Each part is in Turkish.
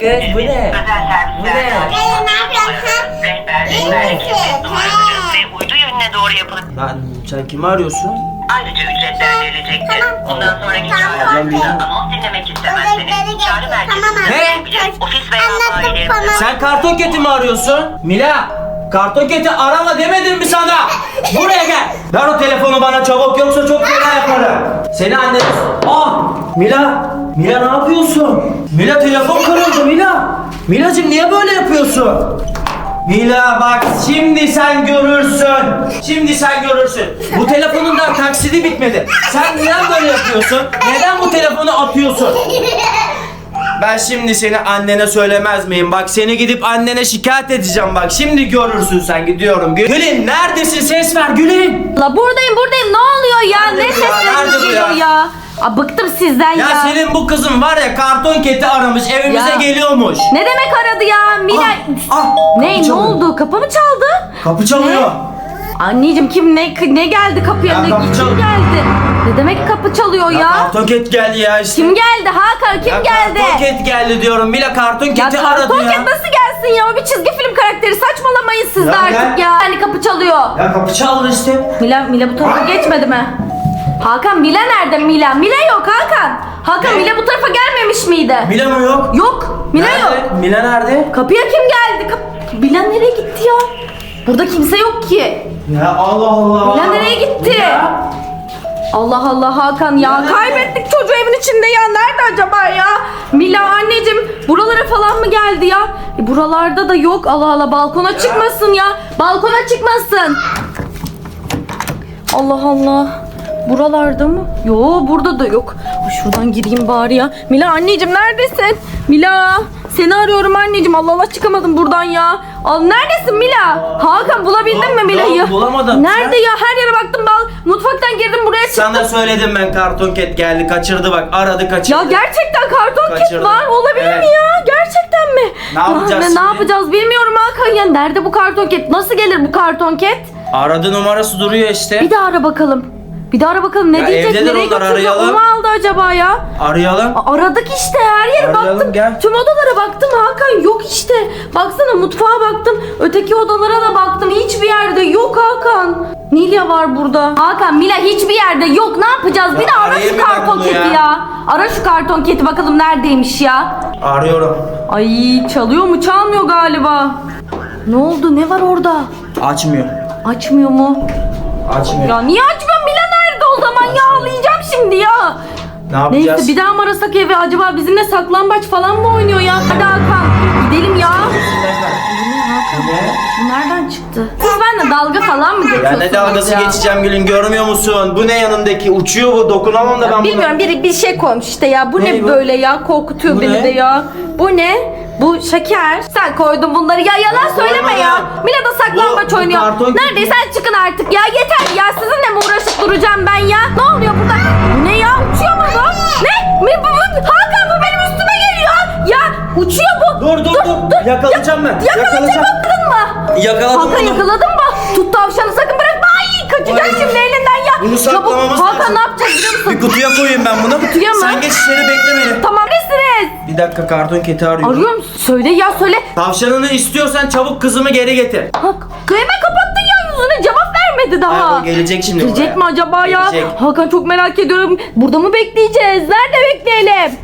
Kız bu ne? Bu ne? Ne yapıyorsun? Rehberlik, ve uydu yönüne doğru yapılıp Lan sen kimi arıyorsun? ayrıca ücretler verilecektir. Bundan sonraki çağrılarda anons dinlemek istemezseniz çağrı merkezine Ne? ulaşabilir. Ofis veya Anlattım bayilerinde bana. Sen karton keti mi arıyorsun? Mila! Karton keti arama demedim mi sana? Buraya gel. Ver o telefonu bana çabuk yoksa çok fena yaparım. Seni annen... Ah! Mila! Mila ne yapıyorsun? Mila telefon kırıldı Mila. Milacığım niye böyle yapıyorsun? Mila bak şimdi sen görürsün. Şimdi sen görürsün. Bu telefonun da taksidi bitmedi. Sen neden böyle yapıyorsun? Neden bu telefonu atıyorsun? Ben şimdi seni annene söylemez miyim? Bak seni gidip annene şikayet edeceğim bak. Şimdi görürsün sen gidiyorum. Gül- Gülün neredesin? Ses ver Gülün. La buradayım buradayım ne oluyor ya? Nerede ne bu ya? Nerede sesleriniz bu geliyor ya? ya? Aa, bıktım sizden ya. Ya senin bu kızın var ya karton keti aramış evimize Ya. geliyormuş. Ne demek aradı ya? Mila... Ah, ah, ne kapı ne çalıyor. oldu? Kapı mı çaldı? Kapı çalıyor. Anneciğim kim ne ne geldi kapıya? Ya ne kapı kim çal- geldi? Ne demek kapı çalıyor ya? Ya karton ket geldi ya işte. Kim geldi Hakan? Kim Ya geldi? Karton ket geldi diyorum. Mila karton Ya aradı karton ya. ket nasıl gelsin ya? O bir çizgi film karakteri. Saçmalamayın siz de Ya artık gel. ya. Hani kapı çalıyor. Ya kapı çaldı işte. Mila, Mila bu tarafa geçmedi mi? Hakan Mila nerede Mila? Mila yok Hakan. Hakan Ne? Mila bu tarafa gelmemiş miydi? Mila mı yok? Yok. Mila Nerede? yok. Mila nerede? Kapıya kim geldi? Kap- Mila nereye gitti ya? Burada kimse yok ki. Ya Allah Allah. Mila nereye gitti? Ya. Allah Allah Hakan ya. Kaybettik çocuğu evin içinde ya. Nerede acaba ya? Mila anneciğim buralara falan mı geldi ya? E, buralarda da yok. Allah Allah balkona çıkmasın ya. Balkona çıkmasın. Allah Allah. Buralarda mı? Yo burada da yok. Ay, şuradan gireyim bari ya. Mila anneciğim neredesin? Mila seni arıyorum anneciğim. Allah Allah çıkamadım buradan ya. Al neredesin Mila? Hakan bulabildin mi Mila'yı? Yok, bulamadım. Nerede ya? Her yere baktım. Bal mutfaktan girdim çıktım. Sana söyledim ben karton ket geldi kaçırdı bak aradı kaçırdı. Ya gerçekten karton Kaçırdım. var. Olabilir Evet. mi ya? Gerçekten mi? Ne yapacağız Ya, ne, şimdi? ne yapacağız bilmiyorum Hakan ya. Nerede bu karton kit? Nasıl gelir bu karton kit? Aradı numarası duruyor işte. Bir daha ara bakalım. Bir daha ara bakalım. Ne Ya diyecek? evdeler Nereye onlar, götürecek? arayalım. O mu aldı acaba ya? Arayalım. A- Aradık işte her yere Arayalım, baktım. gel. Tüm odalara baktım Hakan yok işte. Baksana mutfağa baktım. Öteki odalara da baktım. Hiçbir yerde yok Hakan. Nilya var burada. Hakan Mila hiçbir yerde yok. Ne yapacağız? Ya bir de ara arayayım şu bir ben karton bunu keti ya. ya. Ara şu karton keti bakalım neredeymiş ya. Arıyorum. Ay çalıyor mu? Çalmıyor galiba. Ne oldu? Ne var orada? Açmıyor. Açmıyor mu? Açmıyor. Ya niye açmıyor? Şimdi ya. ne yapacağız? Neyse bir daha mı arasak evi? Acaba bizimle saklambaç falan mı oynuyor ya? Hadi Hakan gidelim ya. Bu nereden çıktı? Siz benimle dalga falan mı Ya geçiyorsunuz ne dalgası ya? geçeceğim Gülün görmüyor musun? Bu ne yanındaki? Uçuyor bu dokunamam da ben buna. Bilmiyorum biri bir şey koymuş işte ya. Bu ne, Ne bu? böyle ya? Korkutuyor Bu beni ne? de ya. Bu ne? Bu şeker. Sen koydun bunları. Ya yalan söyleme koymadım. ya. Mila da saklambaç Bu- bu oynuyor. karton- Neredeyse çıkın artık ya. Yeter ya. Sizinle mi uğraşıp duracağım ben ya? Ne oluyor burada? Bu ne ya? Uçuyor mu bu? Ne? Mi, bu, bu, Hakan bu benim üstüme geliyor. Ya uçuyor bu. Dur dur dur. Yakalayacağım ben. Yakalayacağım. Yakaladın mı? Yakaladım Hakan bunu. yakaladın mı? Tut tavşanı sakın bırakma. Ay kaçacak Ay. şimdi elinden ya. Bunu saklamamız. Hakan lazım. ne yapacağız biliyor musun? Bir kutuya koyayım ben bunu. Kutuya mı? Sen geç içeri bekle beni. Tamam nesiniz? Dakika karton keti arıyorum. Arıyor musun? Söyle ya söyle. Tavşanını istiyorsan çabuk kızımı geri getir. Bak hemen kapattın ya yüzüne cevap vermedi daha. Ay, o gelecek şimdi Gelecek buraya. mi acaba ya? Gelecek. Hakan çok merak ediyorum. Burada mı bekleyeceğiz? Nerede bekleyelim?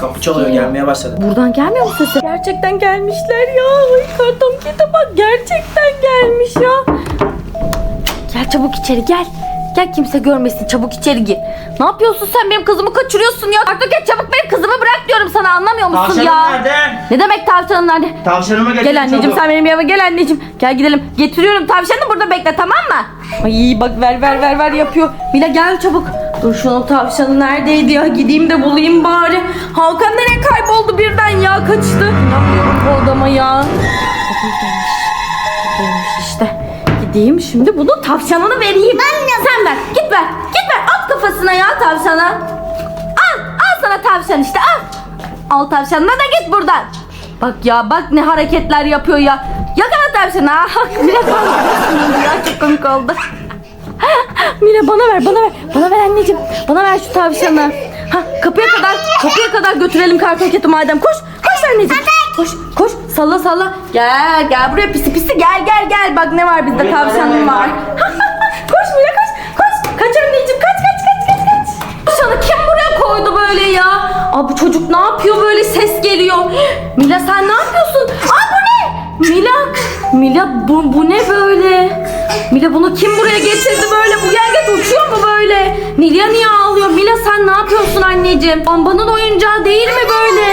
Kapı çalıyor gelmeye başladı. Buradan gelmiyor mu sesi? Gerçekten gelmişler ya. Ay karton kete bak gerçekten gelmiş ya. Gel çabuk içeri gel. Gel kimse görmesin çabuk içeri gir. Ne yapıyorsun sen benim kızımı kaçırıyorsun ya. Karton ket çabuk benim kızımı bırak diyorum sana anlamıyor musun Tavşanım ya? nerede? Ne demek tavşanın nerede? Tavşanımı getir Gel anneciğim çabuk. sen benim yanıma gel anneciğim. Gel gidelim. Getiriyorum tavşanı burada bekle tamam mı? Ay bak ver ver ver ver yapıyor. Mila gel çabuk. Dur şunun tavşanı neredeydi ya? Gideyim de bulayım bari. Hakan nereye kayboldu birden ya? Kaçtı. İnanmıyorum bu adama ya. Gideyim şimdi bunun tavşanını vereyim. Sen ver. Git ver. Git ver. At kafasına ya tavşana. Al. Al sana tavşan işte al. Al tavşanına da git buradan. Bak ya bak ne hareketler yapıyor ya. Yakala tavşanı ha. Mila kalmasın ya çok komik oldu. Mila bana ver bana ver. Bana ver anneciğim. Bana ver şu tavşanı. Ha kapıya kadar kapıya kadar götürelim karton keti madem. Koş. Koş anneciğim. Koş koş salla salla. Gel gel buraya pisi pisi gel gel gel. Bak ne var bizde Buraya tavşanım var. koş Mila koş koş. Kaç anneciğim kaç kaç kaç kaç kaç. Tavşanı kim buraya koydu böyle ya? Aa bu çocuk ne yapıyor böyle ses geliyor. Mila sen ne yapıyorsun? Aa bu ne? Mila Mila bu, bu ne böyle? Mila bunu kim buraya getirdi böyle? Bu yengeç uçuyor mu böyle? Mila niye ağlıyor? Mila sen ne yapıyorsun anneciğim? Bambanın oyuncağı değil mi böyle?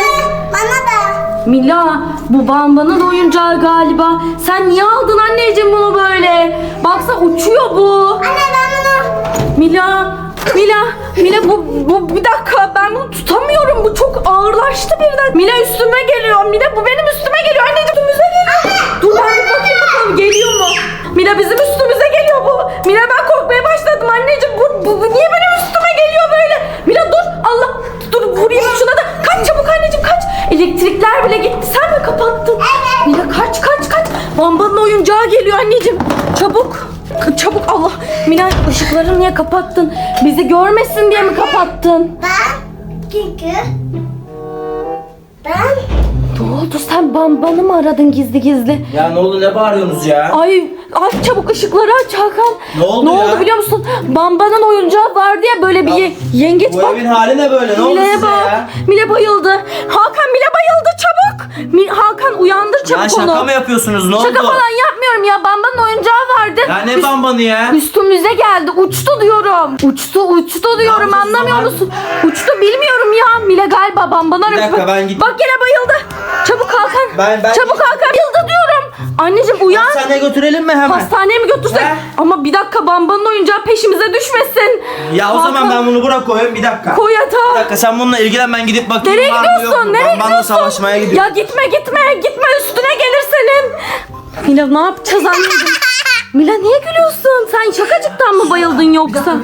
Bana da. Mila bu bambanın oyuncağı galiba. Sen niye aldın anneciğim bunu böyle? Baksa uçuyor bu. Anne ben bunu. Mila, Mila, Mila bu, bu bir dakika ben bunu tutamıyorum. Bu çok ağırlaştı birden. Mila üstüme geliyor. Mila bu benim üstüme geliyor. Anneciğim üstümüze geliyor. Dur ben bir bakayım bakalım geliyor mu? Mila bizim üstümüze geliyor bu. Mila ben korkmaya başladım anneciğim. Bu, bu, bu niye benim üstüme geliyor böyle? Mila dur Allah. Dur vurayım şuna da. Kaç çabuk anneciğim kaç. Elektrikler bile gitti. Sen mi kapattın? Mila kaç kaç kaç. Bambanın oyuncağı geliyor anneciğim. Çabuk. Çabuk Allah. Mila ışıkları niye kapattın? Bizi görmesin diye mi kapattın? Ben. Çünkü. Ben. Ne oldu sen bambanı mı aradın gizli gizli? Ya ne oldu ne bağırıyorsunuz ya? Ay aç çabuk ışıkları aç Hakan. Ne oldu Ne ya? oldu biliyor musun? Bambanın oyuncağı vardı ya böyle bir Ya, ye- yengeç Bu bak. evin hali ne böyle? Ne oldu Mile'ye size bak. ya? Mile bayıldı. Hakan Mile bayıldı çabuk. Mi- Hakan uyandır çabuk Ya şaka onu. mı yapıyorsunuz? Ne Şaka oldu? falan yapmıyorum ya. Bambanın oyuncağı vardı. Ya ne Üst- bambanı ya? Üstümüze geldi. Uçtu diyorum. Uçtu uçtu diyorum. yapacağız Anlamıyor zaman? musun? Uçtu bilmiyorum ya. Mile galiba bambana Bir dakika, ben git- Bak yine bayıldı. Çabuk Hakan. Ben- ben- Çabuk Hakan. Bayıldı diyorum. Anneciğim uyan. Hastaneye götürelim mi hemen? Hastaneye mi götürsek? He? Ama bir dakika bambanın oyuncağı peşimize düşmesin. Ya o zaman ben bunu bırak koyayım bir dakika. Koy Bir yatağa. dakika sen bununla ilgilen ben gidip bakayım Nereye var mı yok gidiyorsun? mu? Nereye Bambanla gidiyorsun? savaşmaya gidiyorum. Ya gitme gitme gitme üstüne gelir senin. Mila ne yapacağız anneciğim? Mila niye gülüyorsun? Sen şakacıktan mı bayıldın yoksa?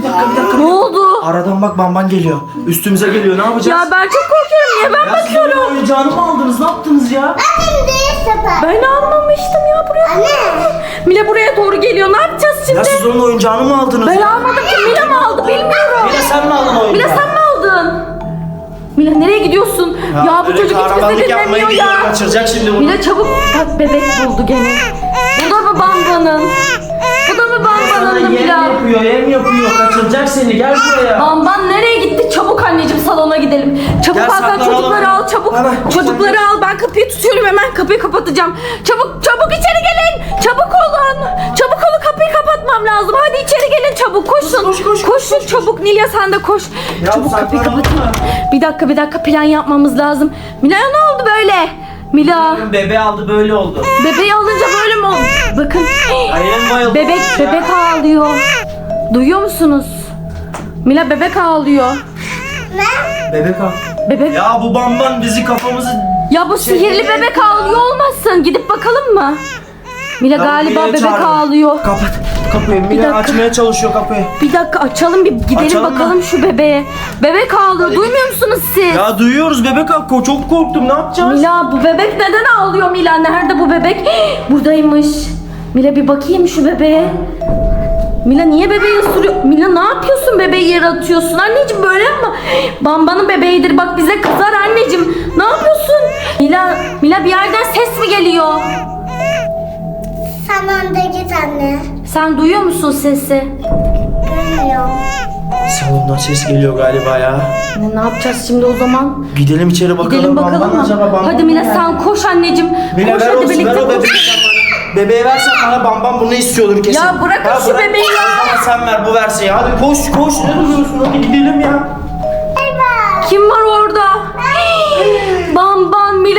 Ne oldu? Aradan bak bamban geliyor. Üstümüze geliyor ne yapacağız? Ya ben çok korkuyorum. Niye ben Ya siz onun bakıyorum? oyuncağını mı aldınız? Ne yaptınız ya? Benim değil sepet. Ben almamıştım ya buraya. Anne. Mila buraya doğru geliyor. Ne yapacağız Ya şimdi? siz onun oyuncağını mı aldınız? Ben almadım ki. Mila mı aldı bilmiyorum. Mila sen mi aldın oyuncağı? Mila sen mi aldın? Mila nereye gidiyorsun? Ya, bu böyle çocuk hiç bizi kahramanlık yapmaya dinlemiyor ya. Kaçıracak şimdi bunu. Mila çabuk bak bebek buldu gene. Mı bambanın? Bu da mı bambanın yem Mila? yapıyor, yem yapıyor. Kaçıracak seni. Gel buraya. Bamban nereye gitti? Çabuk anneciğim salona gidelim. Çabuk Gel Hakan saklanalım. çocukları al çabuk. Hemen. Çocukları al ben kapıyı tutuyorum hemen kapıyı kapatacağım. Çabuk çabuk içeri gelin. Çabuk olun. Çabuk olun kapıyı kapatmam lazım. Hadi içeri gelin çabuk koşun. Koş, koş, koş, Koşun çabuk Nilya sen de koş. Ya çabuk kapıyı saklanalım mı? Bir dakika bir dakika plan yapmamız lazım. Mila ne oldu böyle? Mila Bebe aldı böyle oldu. bebeği alınca? Bakın. Ayağım bayıldı. Bebek bebek ağlıyor. Duyuyor musunuz? Mila bebek ağlıyor. Bebek al. Bebek Ya bu bamban bizi kafamızı... Ya bu sihirli bebek ağlıyor olmasın? Gidip bakalım mı? Mila galiba bebek çağırın. ağlıyor. Kapat. Kapıyı. Mila dakika. açmaya çalışıyor kapıyı. Bir dakika açalım bir gidelim Açalım mı? bakalım şu bebeğe. Bebek ağlıyor. Hadi Duymuyor musunuz siz? Ya duyuyoruz bebek. Ko- Çok korktum. Ne yapacağız? Mila bu bebek neden ağlıyor Mila? Nerede bu bebek? Buradaymış. Mila bir bakayım şu bebeğe. Mila niye bebeği ısırıyor? Mila ne yapıyorsun bebeği yere atıyorsun? Anneciğim böyle yapma. Bambanın bebeğidir bak bize kızar anneciğim. Ne yapıyorsun? Mila, Mila bir yerden ses mi geliyor? Sen önde git anne. Sen duyuyor musun sesi? Görmüyorum. Salondan ses geliyor galiba ya. Ne, ne yapacağız şimdi o zaman? Gidelim içeri bakalım. Gidelim bakalım Bamban mı? acaba bamban Hadi mı Mila yani? sen koş anneciğim. Mila koş ver hadi olsun, birlikte ver o koş. bebeği sen bana. Bebeği versen bana bamban bunu istiyordur kesin. Ya bırakın şu bırak. bebeği ya. Zaman sen ver bu versin ya. Hadi koş koş. Ne duruyorsun? Hadi gidelim ya. Kim var orada?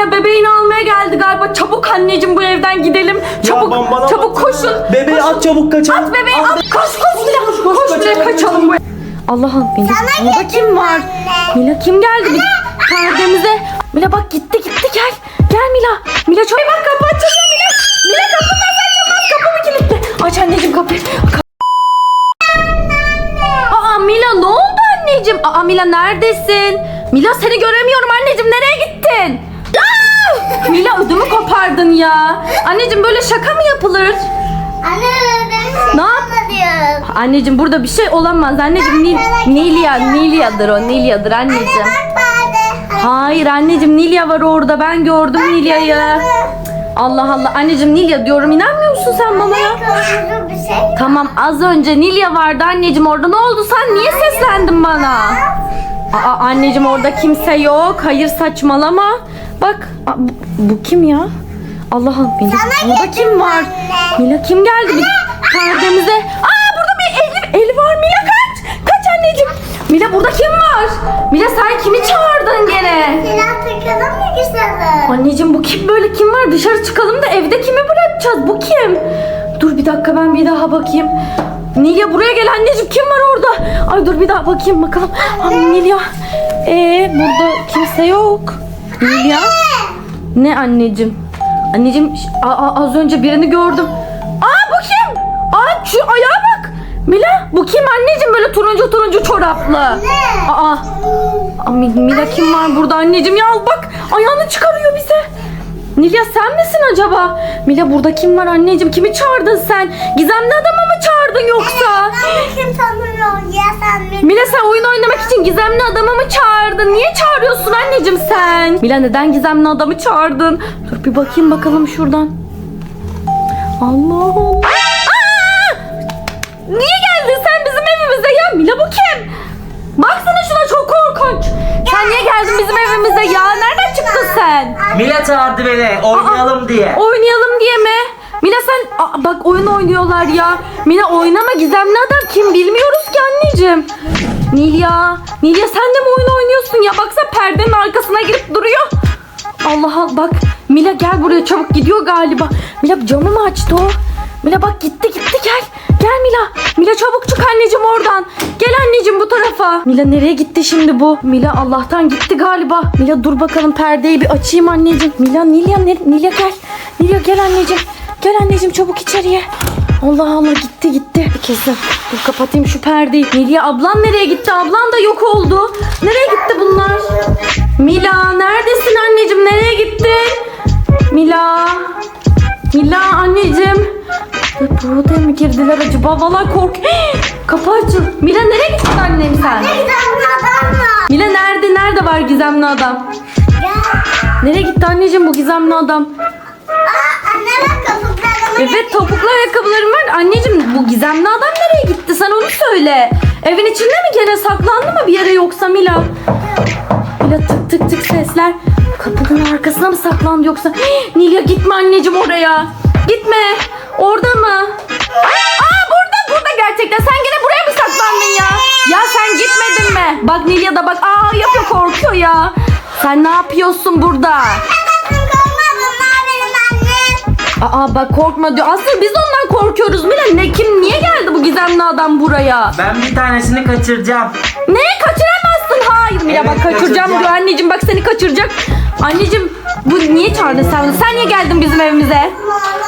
Mila bebeğini almaya geldi galiba. Çabuk anneciğim bu evden gidelim. Çabuk bambana çabuk bak. koşun. Bebeği Koşun. at çabuk kaçalım. At bebeği at. Koş koş Mila. Koş, koş, Mila kaçalım, kaçalım. bu- Allah'ım Mila. Sana Burada kim var? anne. Mila kim geldi? Bir perdemize. Mila bak gitti gitti gel. Gel Mila. Mila çok bak kapı açılıyor Mila. Mila kapı nasıl açılmaz? Kapı mı kilitli? Aç anneciğim kapıyı. Ka- Aa Mila ne oldu anneciğim? Aa Mila neredesin? Mila seni göremiyorum anneciğim nereye gittin? Mila ödümü kopardın ya. Anneciğim böyle şaka mı yapılır? Anne ben Ne yap-. Anneciğim burada bir şey olamaz. Anneciğim Nil, Nilya, Nilya'dır o. Nilya'dır anneciğim. Bak bari. Hayır anneciğim Nilya var orada. Ben gördüm Nilya'yı. Allah Allah. Anneciğim Nilya diyorum. inanmıyor musun sen bana ya? Kırmızı bir şey. Tamam az önce Nilya vardı anneciğim orada. Ne oldu sen niye seslendin bana? Aa anneciğim orada kimse yok. Hayır saçmalama. Bak aa, bu, bu kim ya? Allah'ım Sana burada kim var? Mila kim geldi? Bir perdemize. Aa burada bir eli, eli var Mila kaç. Kaç anneciğim. Mila burada kim var? Mila sen kimi çağırdın gene? Silah takalım mı güzelim? Anneciğim bu kim böyle kim var? Dışarı çıkalım da evde kimi bırakacağız? Bu kim? Dur bir dakika ben bir daha bakayım. Nilya buraya gel anneciğim kim var orada? Ay dur bir daha bakayım bakalım. Ay Nilya. Ee burada kimse yok. Nilya. Ne anneciğim? Anneciğim a- a- az önce birini gördüm. Aa bu kim? Aa şu ayağa bak. Mila bu kim anneciğim böyle turuncu turuncu çoraplı? Aa Aa, Mi- Mila kim var burada anneciğim ya bak ayağını çıkarıyor bize. Nilya sen misin acaba? Mila burada kim var anneciğim? Kimi çağırdın sen? Gizemli adamı mı çağırdın yoksa? Kim tanıyor ya sen beni? Mila sen oyun oynamak için gizemli adamı mı çağırdın? Niye çağırıyorsun anneciğim sen? Mila neden gizemli adamı çağırdın? Dur bir bakayım bakalım şuradan. Allah Allah. Aa! Niye geldin sen bizim evimize ya? Mila bu kim? Baksana şuna çok korkunç. Sen niye geldin bizim evimize ya? Nereden çıktın sen? Mila çağırdı beni oynayalım diye. Oynayalım diye mi? Mila sen Aa, bak oyun oynuyorlar ya. Mila oynama gizemli adam kim bilmiyoruz ki anneciğim. Nilya, Nilya sen de mi oyun oynuyorsun ya? Baksana perdenin arkasına girip duruyor. Allah Allah bak Mila gel buraya çabuk gidiyor galiba. Mila camı mı açtı o? Mila bak gitti gitti gel. Gel Mila. Mila çabuk çık anneciğim oradan. Gel anneciğim bu tarafa. Mila nereye gitti şimdi bu? Mila Allah'tan gitti galiba. Mila dur bakalım perdeyi bir açayım anneciğim. Mila Nilya? Nilya gel. Nilya gel anneciğim. Gel anneciğim çabuk içeriye. Allah Allah gitti gitti. Kesin. Dur kapatayım şu perdeyi. Nilya ablan nereye gitti? Ablan da yok oldu. Nereye gitti bunlar? Mila neredesin anneciğim? Nereye gittin? Mila. Mila anneciğim. Ay, Burada mı girdiler acaba? Valla kork. Kapı açıl. Mila nereye gittin annem sen? Gizemli adam var. Mila nerede? Nerede var gizemli adam? Nereye gitti anneciğim bu gizemli adam? Aa bak kapıklarımı Evet topuklu ayakkabılarım var. Anneciğim bu gizemli adam nereye gitti? Sen onu söyle. Evin içinde mi gene saklandı mı bir yere yoksa Mila? Mila tık tık tık sesler. Kapının arkasına mı saklandı yoksa? Hii, Nilya gitme anneciğim oraya. Gitme. Orada mı? Aa burada burada gerçekten. Sen gene buraya mı saklandın ya? Ya sen gitmedin mi? Bak Nilya da bak aa yapıyor korkuyor ya. Sen ne yapıyorsun burada? Aa bak korkma diyor. Aslında biz ondan korkuyoruz Mila. Ne kim niye geldi bu gizemli adam buraya? Ben bir tanesini kaçıracağım. Ne kaçıramazsın? Hayır Mila Evet, bak kaçıracağım kaçıracağım. diyor anneciğim bak seni kaçıracak. Anneciğim bu niye çağırdın sen? Sen niye geldin bizim evimize?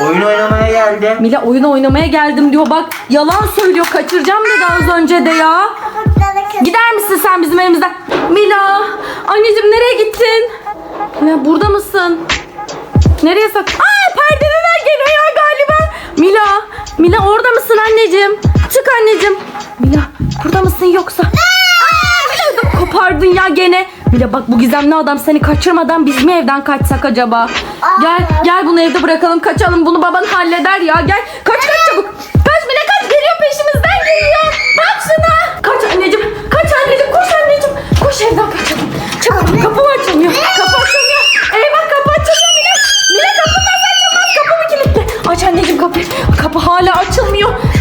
Oyun oynamaya geldim. Mila oyun oynamaya geldim diyor bak yalan söylüyor kaçıracağım dedi az önce de ya. Gider misin sen bizim evimizden? Mila anneciğim nereye gittin? Mila burada mısın? Nereye sak? Aa perdeler geliyor galiba. Mila, Mila orada mısın anneciğim? Çık anneciğim. Mila burada mısın yoksa? Aa Mila kopardın ya gene. Mila bak bu gizemli adam seni kaçırmadan biz mi evden kaçsak acaba? Gel gel bunu evde bırakalım kaçalım bunu baban halleder ya gel. Kaç kaç çabuk.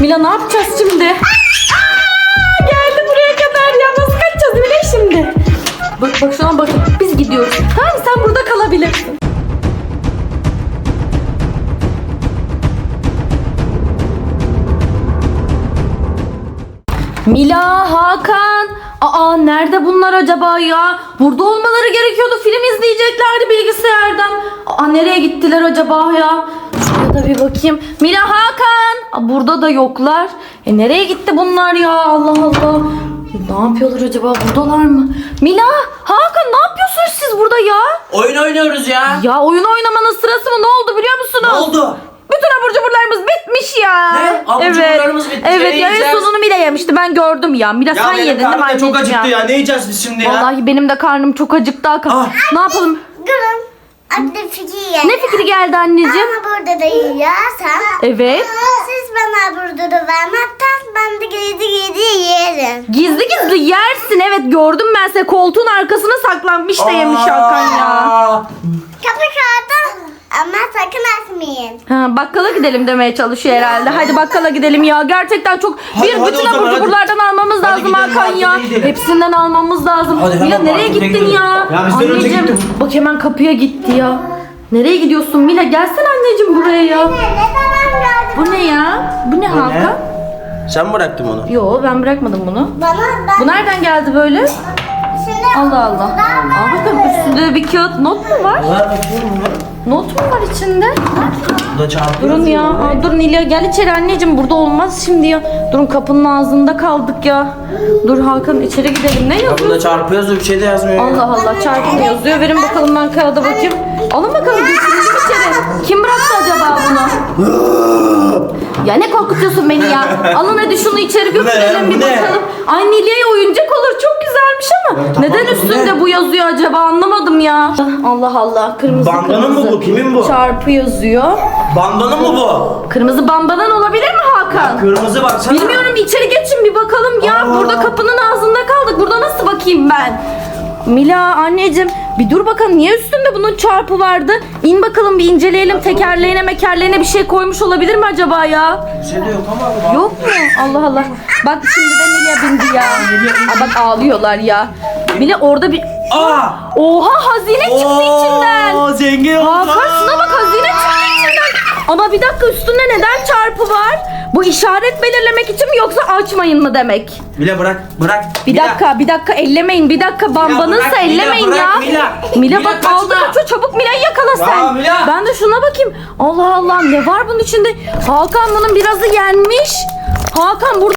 Mila ne yapacağız şimdi? Aa, geldi buraya kadar ya. Nasıl kaçacağız Mila şimdi? Bak bak şuna bak. Biz gidiyoruz. Tamam sen burada kalabilirsin. Mila, Hakan. Aa nerede bunlar acaba ya? Burada olmaları gerekiyordu. Film izleyeceklerdi bilgisayardan. Aa nereye gittiler acaba ya? Şuraya da bir bakayım. Mila, Hakan. Aa, burada da yoklar. E nereye gitti bunlar ya? Allah Allah. Ne yapıyorlar acaba? Buradalar mı? Mila, Hakan ne yapıyorsunuz siz burada ya? Oyun oynuyoruz ya. Ya oyun oynamanın sırası mı? Ne oldu biliyor musunuz? Ne oldu? Bütün abur cuburlarımız bitmiş ya. Ne? Abur evet. cuburlarımız bitmiş, Evet ne ya en yiyeceğiz? sonunu Mila yemişti ben gördüm ya. Mila Ya sen benim yedin değil mi karnım da çok acıktı ya? ya. Ne yiyeceğiz biz şimdi ya? Vallahi benim de karnım çok acıktı Hakan. Ah. Ne yapalım? Durun. Anne fikir ye. Ne fikri geldi anneciğim? Ama burada da yiyorsan. Evet. Siz bana burada da vermezsen ben de gidi gidi yerim. Gizli gizli yersin evet gördüm ben seni koltuğun arkasına saklanmış da yemiş Hakan ya. Kapı kağıdı. Ama sakın açmayın. Ha, bakkala gidelim demeye çalışıyor herhalde. Hadi bakkala gidelim ya. Gerçekten çok Hadi, bir hadi bütün o zaman, abur hadi. cuburlardan almamız Hadi lazım gidelim, Hakan ya. markete gidelim. Hepsinden almamız lazım. Hadi hemen Mila nereye markete gittin gidelim. ya? Ya bizden önce anneciğim gittim. bak hemen kapıya gitti ya. Nereye gidiyorsun Mila? Gelsene anneciğim buraya ya. Ne zaman geldin? Bu ne ya? Bu ne Hakan? Sen mi bıraktın onu? Yo ben bırakmadım bunu. Bana ben Bu nereden geldi böyle? şimdi Allah Allah. Aa bakın üstünde bir kağıt not mu var? Ver bakayım bunu. Not mu var içinde? Bu da çarpıyor. Durun ya. Aa, durun İlya gel içeri anneciğim. Burada olmaz şimdi ya. Durun kapının ağzında kaldık ya. Dur Hakan içeri gidelim. Ne Ya yazıyor? burada çarpı yazıyor bir şey de yazmıyor. ya. Allah Allah çarpı yazıyor. Verin bakalım ben kağıda bakayım. Alın bakalım geçirin içeri. Kim bıraktı acaba bunu? ya ne korkutuyorsun beni ya? Alın hadi şunu içeri götürelim Bu bir ne? bakalım. Ay Nilya'ya oyuncak olur çok güzelmiş ama Ya tamam, neden bu üstünde ne? bu yazıyor acaba anlamadım ya. Allah Allah kırmızı Bandanın mı kırmızı. bu? Kimin bu? Çarpı yazıyor. Bandanın mı bu? Kırmızı bambadan olabilir mi Hakan? Kırmızı baksana. Bilmiyorum içeri geçin bir bakalım ya. Aa. Burada kapının ağzında kaldık. Burada nasıl bakayım ben? Mila anneciğim bir dur bakalım niye üstünde bunun çarpı vardı? İn bakalım bir inceleyelim tekerleğine mekerleğine bir şey koymuş olabilir mi acaba ya? Bir şey de yok ama. Yok mu? Allah Allah. Bak şimdi de Nilya bindi ya. Aa, bak ağlıyorlar ya. Mila orada bir... Aa! Oha hazine çıktı içinden. Oo, zengin olduk. Hakan şuna bak hazine çıktı içinden. Ama bir dakika üstünde neden çarpı var? Bu işaret belirlemek için mi yoksa açmayın mı demek? Mila bırak, bırak. Bir Mila. dakika bir dakika ellemeyin bir dakika bambanızsa bırak, Mila, ellemeyin bırak, ya. Mila. Mila Mila, bak kaçma. aldı kaçıyor çabuk Mila'yı yakala Ya, sen. Mila. Ben de şuna bakayım. Allah Allah ne var bunun içinde? Hakan bunun birazı yenmiş. Hakan burada